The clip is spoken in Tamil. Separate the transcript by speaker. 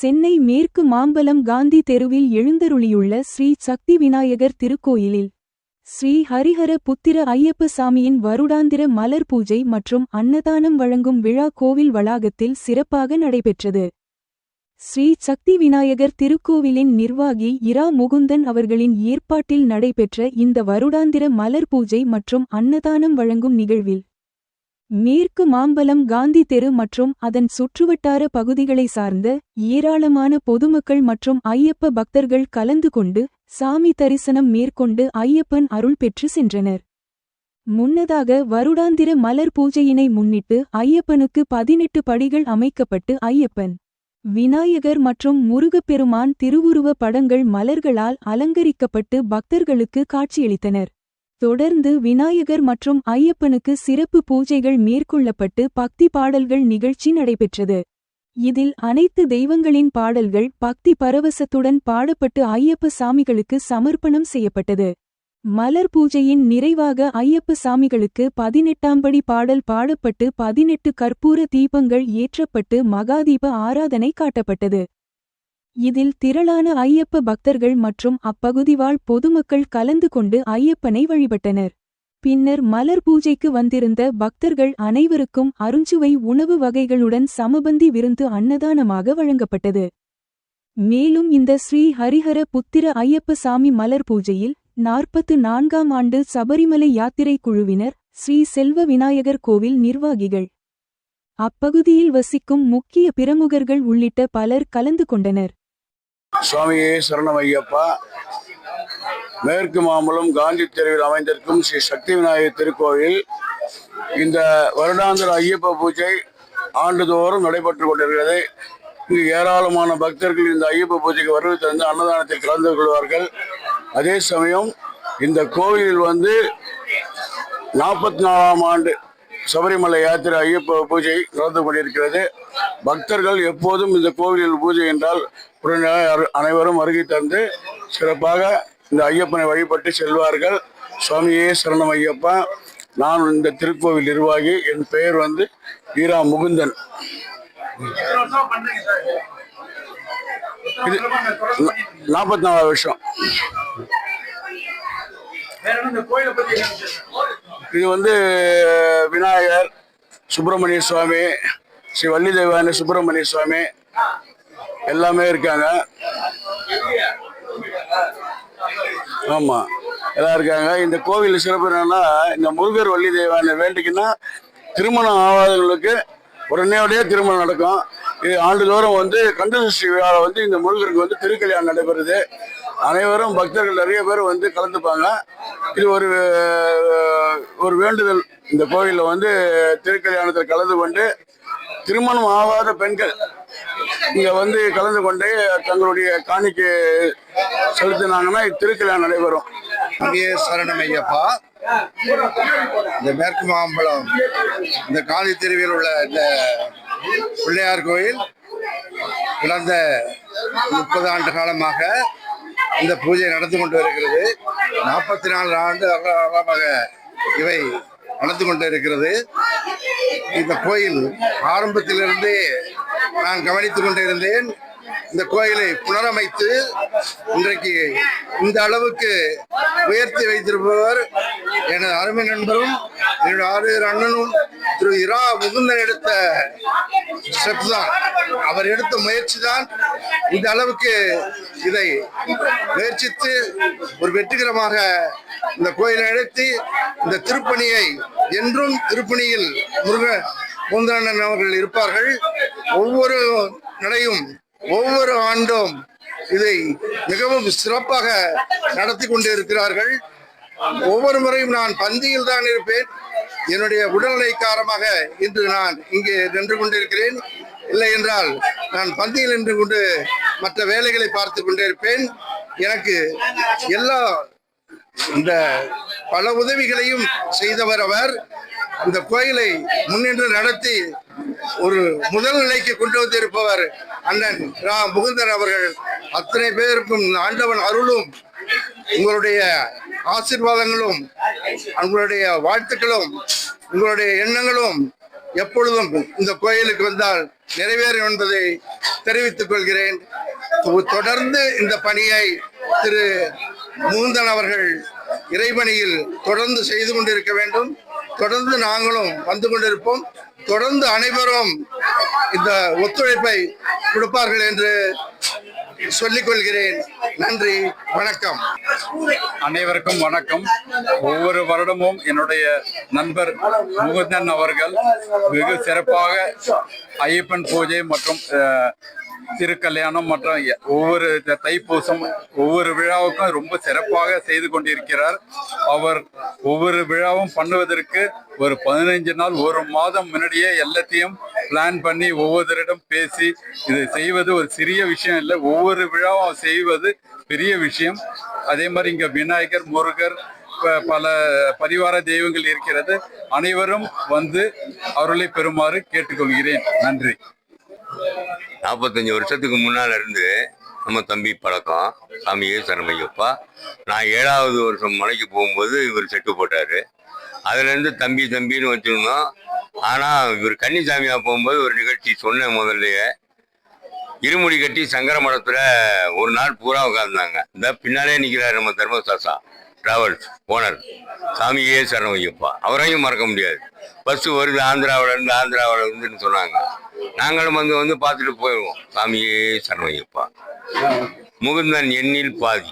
Speaker 1: சென்னை மேற்கு மாம்பலம் காந்தி தெருவில் எழுந்தருளியுள்ள ஸ்ரீ சக்தி விநாயகர் திருக்கோயிலில் ஸ்ரீ ஹரிஹர புத்திர ஐயப்ப சாமியின் வருடாந்திர மலர் பூஜை மற்றும் அன்னதானம் வழங்கும் விழா கோவில் வளாகத்தில் சிறப்பாக நடைபெற்றது. ஸ்ரீ சக்தி விநாயகர் திருக்கோவிலின் நிர்வாகி இரா முகுந்தன் அவர்களின் ஏற்பாட்டில் நடைபெற்ற இந்த வருடாந்திர மலர் பூஜை மற்றும் அன்னதானம் வழங்கும் நிகழ்வில் மேற்கு மாம்பலம் காந்தி தெரு மற்றும் அதன் சுற்றுவட்டார பகுதிகளை சார்ந்த ஏராளமான பொதுமக்கள் மற்றும் ஐயப்ப பக்தர்கள் கலந்து கொண்டு சாமி தரிசனம் மேற்கொண்டு ஐயப்பன் அருள் பெற்று சென்றனர். முன்னதாக வருடாந்திர மலர் பூஜையினை முன்னிட்டு ஐயப்பனுக்கு பதினெட்டு படிகள் அமைக்கப்பட்டு ஐயப்பன் விநாயகர் மற்றும் முருகப்பெருமான் திருவுருவ படங்கள் மலர்களால் அலங்கரிக்கப்பட்டு பக்தர்களுக்கு காட்சியளித்தனர். தொடர்ந்து விநாயகர் மற்றும் ஐயப்பனுக்கு சிறப்பு பூஜைகள் மேற்கொள்ளப்பட்டு பக்தி பாடல்கள் நிகழ்ச்சி நடைபெற்றது. இதில் அனைத்து தெய்வங்களின் பாடல்கள் பக்தி பரவசத்துடன் பாடப்பட்டு ஐயப்ப சாமிகளுக்கு சமர்ப்பணம் செய்யப்பட்டது. மலர் பூஜையின் நிறைவாக ஐயப்ப சாமிகளுக்கு பதினெட்டாம்படி பாடல் பாடப்பட்டு பதினெட்டு கற்பூர தீபங்கள் ஏற்றப்பட்டு மகாதீப ஆராதனை காட்டப்பட்டது. இதில் திரளான ஐயப்ப பக்தர்கள் மற்றும் அப்பகுதிவாழ் பொதுமக்கள் கலந்து கொண்டு ஐயப்பனை வழிபட்டனர். பின்னர் மலர் பூஜைக்கு வந்திருந்த பக்தர்கள் அனைவருக்கும் அருஞ்சுவை உணவு வகைகளுடன் சமபந்தி விருந்து அன்னதானமாக வழங்கப்பட்டது. மேலும் இந்த ஸ்ரீ ஹரிஹர புத்திர ஐயப்ப சாமி மலர் பூஜையில் நாற்பத்து நான்காம் ஆண்டு சபரிமலை யாத்திரை குழுவினர் ஸ்ரீ செல்வ விநாயகர் கோவில் நிர்வாகிகள். அப்பகுதியில் வசிக்கும் முக்கிய பிரமுகர்கள் உள்ளிட்ட பலர் கலந்து கொண்டனர்.
Speaker 2: சுவாமியே சரணம் ஐயப்பா மேற்கு மாம்பலம் காந்தி தெருவில் அமைந்திருக்கும் ஸ்ரீ சக்தி விநாயகர் திருக்கோவில் இந்த வருடாந்திர ஐயப்ப பூஜை ஆண்டுதோறும் நடைபெற்று கொண்டிருக்கிறது. இங்கு ஏராளமான பக்தர்கள் இந்த ஐயப்ப பூஜைக்கு வருகை தந்து அன்னதானத்தில் கலந்து கொள்வார்கள். அதே சமயம் இந்த கோவிலில் வந்து நாற்பத்தி நாலாம் ஆண்டு சபரிமலை யாத்திரை ஐயப்ப பூஜை நடந்து கொண்டிருக்கிறது. பக்தர்கள் எப்போதும் இந்த கோவிலில் பூஜை என்றால் உடனே அனைவரும் வருகை தந்து சிறப்பாக இந்த ஐயப்பனை வழிபட்டு செல்வார்கள். சுவாமியே சரணம் ஐயப்பா. நான் இந்த திருக்கோவில் நிர்வாகி. என் பெயர் வந்து ஈரா முகுந்தன். இது நாற்பத்தி நாலாவது வருஷம். இது வந்து விநாயகர் சுப்பிரமணிய சுவாமி ஸ்ரீ வள்ளி தெய்வான சுப்பிரமணிய சுவாமி. எல்லாமே இருக்காங்க. ஆமா. எல்லாம் இருக்காங்க. இந்த கோவில் சிறப்பு என்னன்னா இந்த முருகர் வள்ளி தெய்வான வேண்டிக்கின்னா திருமணம் ஆகாதவங்களுக்கு உடனே திருமணம் நடக்கும். இது ஆண்டுதோறும் வந்து கந்தசஷ்டி விழாவில் வந்து இந்த முருகருக்கு வந்து திருக்கல்யாணம் நடைபெறுது. அனைவரும் பக்தர்கள் நிறைய பேர் வந்து கலந்துப்பாங்க. இது ஒரு ஒரு வேண்டுதல். இந்த கோவிலில் வந்து திருக்கல்யாணத்தில் கலந்து கொண்டு திருமணம் ஆகாத பெண்கள் இங்கே வந்து கலந்து கொண்டு தங்களுடைய காணிக்கு செலுத்தினாங்கன்னா திருக்கல்யாணம் நடைபெறும்.
Speaker 3: அங்கே சரணம் ஐயப்பா. இந்த மேற்கு மாம்பழம் இந்த காந்தி தெருவில் உள்ள இந்த பிள்ளையார் கோயில் கடந்த முப்பது ஆண்டு காலமாக இந்த பூஜை நடந்து கொண்டு வருகிறது. நாற்பத்தி நாலு ஆண்டு காலமாக இவை நடந்து கொண்டு இருக்கிறது. இந்த கோயில் ஆரம்பத்திலிருந்தே நான் கவனித்துக் கொண்டிருந்தேன் இந்த கோயிலை புனரமைத்து இன்றைக்கு இந்த அளவுக்கு உயர்த்தி வைத்திருப்பவர் எனது அருமை நண்பரும் என்னுடைய ஆறு அண்ணனும் திரு இரா முகுந்தன் எடுத்த ஸ்டெப் தான். அவர் எடுத்த முயற்சி தான் இந்த அளவுக்கு இதை முயற்சித்து ஒரு வெற்றிகரமாக இந்த கோயிலை நடத்தி இந்த திருப்பணியை என்றும் திருப்பணியில் முருக முந்தனன் அவர்கள் இருப்பார்கள். ஒவ்வொரு நடையும் ஒவ்வொரு ஆண்டும் இதை மிகவும் சிறப்பாக நடத்தி கொண்டிருக்கிறார்கள். ஒவ்வொரு முறையும் நான் பந்தியில் தான் இருப்பேன். என்னுடைய உடல்நிலை காரணமாக இன்று நான் இங்கே நின்று கொண்டிருக்கிறேன். இல்லை என்றால் நான் பந்தியில் நின்று கொண்டு மற்ற வேலைகளை பார்த்து கொண்டிருப்பேன் எனக்கு எல்லா இந்த பல உதவிகளையும் செய்தவர் அவர். இந்த கோயிலை முன்னின்று நடத்தி ஒரு முதல் நிலைக்கு கொண்டு வந்திருப்பவர் அண்ணன் ரா. முகுந்தன் அவர்கள். அத்தனை பேருக்கும் ஆண்டவன் அருளும். உங்களுடைய ஆசீர்வாதங்களும் உங்களுடைய வாழ்த்துக்களும் உங்களுடைய எண்ணங்களும் எப்பொழுதும் இந்த கோயிலுக்கு வந்தால் நிறைவேறும் என்பதை தெரிவித்துக் கொள்கிறேன். தொடர்ந்து இந்த பணியை திரு மூந்தன் அவர்கள் இறைபணியில் தொடர்ந்து செய்து கொண்டிருக்க வேண்டும். தொடர்ந்து நாங்களும் வந்து கொண்டிருப்போம். தொடர்ந்து அனைவரும் இந்த ஒத்துழைப்பை கொடுப்பார்கள் என்று சொல்லிக் கொள்கிறேன் நன்றி வணக்கம்.
Speaker 4: அனைவருக்கும் வணக்கம். ஒவ்வொரு வருடமும் என்னுடைய நண்பர் முகுந்தன் அவர்கள் வெகு சிறப்பாக ஐயப்பன் பூஜை மற்றும் திருக்கல்யாணம் மற்றும் ஒவ்வொரு த- தைப்பூசம் ஒவ்வொரு விழாவுக்கும் ரொம்ப சிறப்பாக செய்து கொண்டிருக்கிறார். அவர் ஒவ்வொரு விழாவும் பண்ணுவதற்கு ஒரு பதினைஞ்சு நாள் ஒரு மாதம் முன்னாடியே எல்லாத்தையும் பிளான் பண்ணி ஒவ்வொருத்தரிடம் பேசி இதை செய்வது ஒரு சிறிய விஷயம் இல்லை. ஒவ்வொரு விழாவும் செய்வது பெரிய விஷயம். அதே மாதிரி இங்க விநாயகர் முருகர் ப- பல பரிவார தெய்வங்கள் இருக்கிறது. அனைவரும் வந்து அருளை பெறுமாறு கேட்டுக்கொள்கிறேன். நன்றி.
Speaker 5: நாற்பத்தஞ்சு வருஷத்துக்கு முன்னால் இருந்து நம்ம தம்பி பழக்கம் சாமியே சரமையப்பா நான் ஏழாவது வருஷம் மலைக்கு போகும்போது இவர் செட்டு போட்டார். அதுலேருந்து தம்பி தம்பின்னு வச்சுருந்தோம். ஆனால் இவர் கன்னிசாமியாக போகும்போது ஒரு நிகழ்ச்சி சொன்னேன் முதல்லையே. இருமுடி கட்டி சங்கர மடத்தில் ஒரு நாள் பூரா உட்காந்தாங்க இந்த பின்னாலே நிற்கிறார் நம்ம தர்மசாசா டிராவல்ஸ் ஓனர் சாமியே சரணமையப்பா. அவரையும் மறக்க முடியாது. பஸ்ஸு வருது ஆந்திராவில் இருந்து ஆந்திராவில் இருந்துன்னு சொன்னாங்க. நாங்களும் வந்து வந்து பார்த்துட்டு போயிடுவோம் சாமியே சரணமையப்பா முகுந்தன் எண்ணில் பாதி.